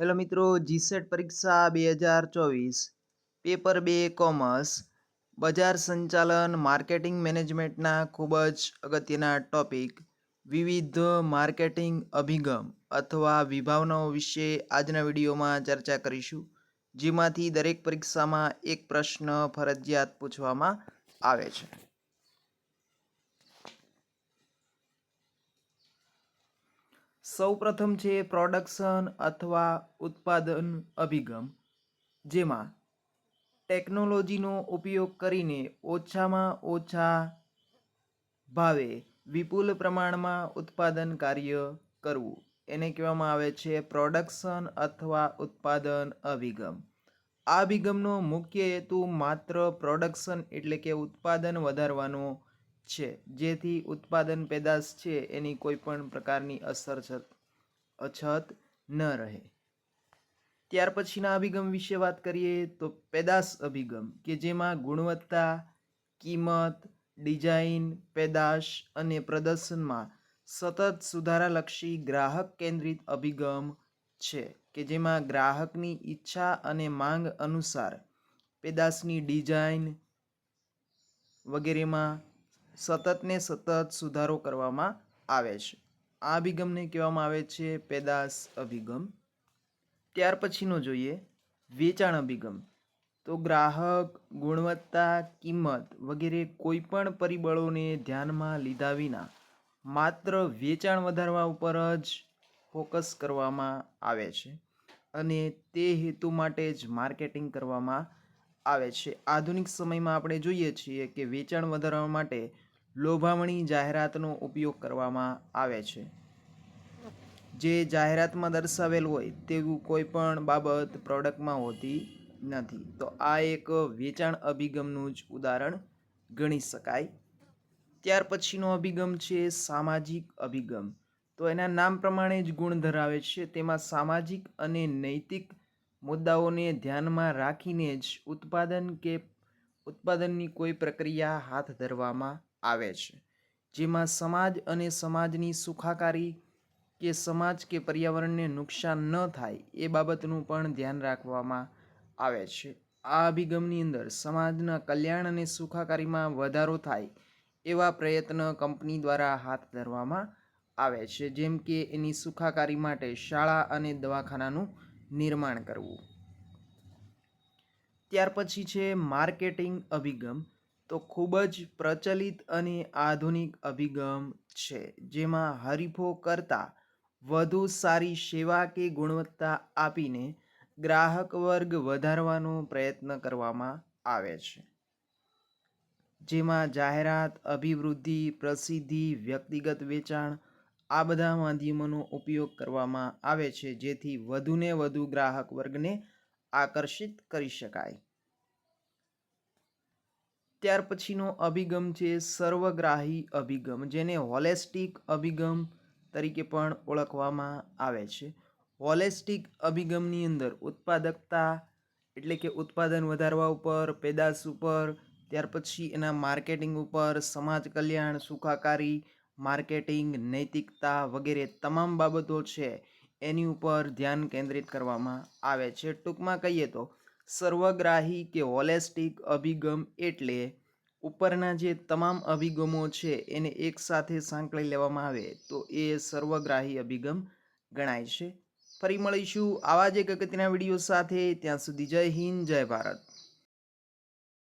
Hello મિત્રો GSET પરીક્ષા બે હજાર ચોવીસ, પેપર બે, કોમર્સ, બજાર સંચાલન, માર્કેટિંગ મેનેજમેન્ટના ખૂબ જ અગત્યના ટોપિક, વિવિધ માર્કેટિંગ અભિગમ અથવા વિભાવનાઓ વિશે આજના વિડીયોમાં ચર્ચા કરીશું, જેમાંથી દરેક પરીક્ષામાં એક પ્રશ્ન ફરજિયાત પૂછવામાં આવે છે. સૌપ્રથમ છે પ્રોડક્શન અથવા ઉત્પાદન અભિગમ, જેમાં ટેકનોલોજીનો ઉપયોગ કરીને ઓછામાં ઓછા ભાવે વિપુલ પ્રમાણમાં ઉત્પાદન કાર્ય કરવું. એને કહેવામાં આવે છે પ્રોડક્શન અથવા ઉત્પાદન અભિગમ. આ અભિગમનો મુખ્ય હેતુ માત્ર પ્રોડક્શન એટલે કે ઉત્પાદન વધારવાનો છે. જેથી ઉત્પાદન પેદાશ છે એની કોઈ પણ પ્રકારની અસર અછત ન રહે. ત્યાર પછીના અભિગમ વિશે વાત કરીએ તો પેદાશ અભિગમ, કે જેમાં ગુણવત્તા, કિંમત, ડિઝાઇન, પેદાશ અને પ્રદર્શનમાં સતત સુધારાલક્ષી ગ્રાહક કેન્દ્રિત અભિગમ છે, કે જેમાં ગ્રાહકની ઈચ્છા અને માંગ અનુસાર પેદાશની ડિઝાઇન વગેરેમાં સતત ને સતત સુધારો કરવામાં આવે છે. આ અભિગમને કહેવામાં આવે છે પેદાશ અભિગમ. ત્યાર પછીનો જોઈએ, વેચાણ અભિગમ. તો ગ્રાહક, ગુણવત્તા, કિંમત વગેરે કોઈપણ પરિબળોને ધ્યાનમાં લીધા વિના માત્ર વેચાણ વધારવા ઉપર જ ફોકસ કરવામાં આવે છે અને તે હેતુ માટે જ માર્કેટિંગ કરવામાં આવે છે. આધુનિક સમયમાં આપણે જોઈએ છીએ કે વેચાણ વધારવા માટે લોભામણી જાહેરાતનો ઉપયોગ કરવામાં આવે છે. જે જાહેરાતમાં દર્શાવેલ હોય તેવું કોઈ પણ બાબત પ્રોડક્ટમાં હોતી નથી. તો આ એક વેચાણ અભિગમનું જ ઉદાહરણ ગણી શકાય. ત્યાર પછીનો અભિગમ છે સામાજિક અભિગમ. તો એના નામ પ્રમાણે જ ગુણ ધરાવે છે. તેમાં સામાજિક અને નૈતિક મુદ્દાઓને ધ્યાનમાં રાખીને જ ઉત્પાદન કે ઉત્પાદનની કોઈ પ્રક્રિયા હાથ ધરવામાં આવે છે, જેમાં સમાજ અને સમાજની સુખાકારી કે સમાજ કે પર્યાવરણને નુકસાન ન થાય એ બાબતનું પણ ધ્યાન રાખવામાં આવે છે. આ અભિગમની અંદર સમાજના કલ્યાણ અને સુખાકારીમાં વધારો થાય એવા પ્રયત્ન કંપની દ્વારા હાથ ધરવામાં આવે છે, જેમ કે એની સુખાકારી માટે શાળા અને દવાખાનાનું નિર્માણ કરવું. ત્યાર પછી છે માર્કેટિંગ અભિગમ તો ખૂબ જ પ્રચલિત અને આધુનિક અભિગમ છે, જેમાં હરીફો કરતાં વધુ સારી સેવા કે ગુણવત્તા આપીને ગ્રાહક વર્ગ વધારવાનો પ્રયત્ન કરવામાં આવે છે. જેમાં જાહેરાત, અભિવૃદ્ધિ, પ્રસિદ્ધિ, વ્યક્તિગત વેચાણ આ બધા માધ્યમોનો ઉપયોગ કરવામાં આવે છે, જેથી વધુને વધુ ગ્રાહક વર્ગને આકર્ષિત કરી શકાય. ત્યાર પછીનો અભિગમ છે સર્વગ્રાહી અભિગમ, જેને હોલેસ્ટિક અભિગમ તરીકે પણ ઓળખવામાં આવે છે. હોલેસ્ટિક અભિગમની અંદર ઉત્પાદકતા એટલે કે ઉત્પાદન વધારવા ઉપર, પેદાશ ઉપર, ત્યાર પછી એના માર્કેટિંગ ઉપર, સમાજ કલ્યાણ, સુખાકારી, માર્કેટિંગ, નૈતિકતા વગેરે તમામ બાબતો છે એની ઉપર ધ્યાન કેન્દ્રિત કરવામાં આવે છે. ટૂંકમાં કહીએ તો સર્વગ્રાહી કે હોલેસ્ટિક અભિગમ એટલે ઉપરના જે તમામ અભિગમો છે એને એકસાથે સાંકળી લેવામાં આવે, તો એ સર્વગ્રાહી અભિગમ ગણાય છે. ફરી મળીશું આવા જ એક અગત્યના વીડિયો સાથે. ત્યાં સુધી જય હિન્દ, જય ભારત.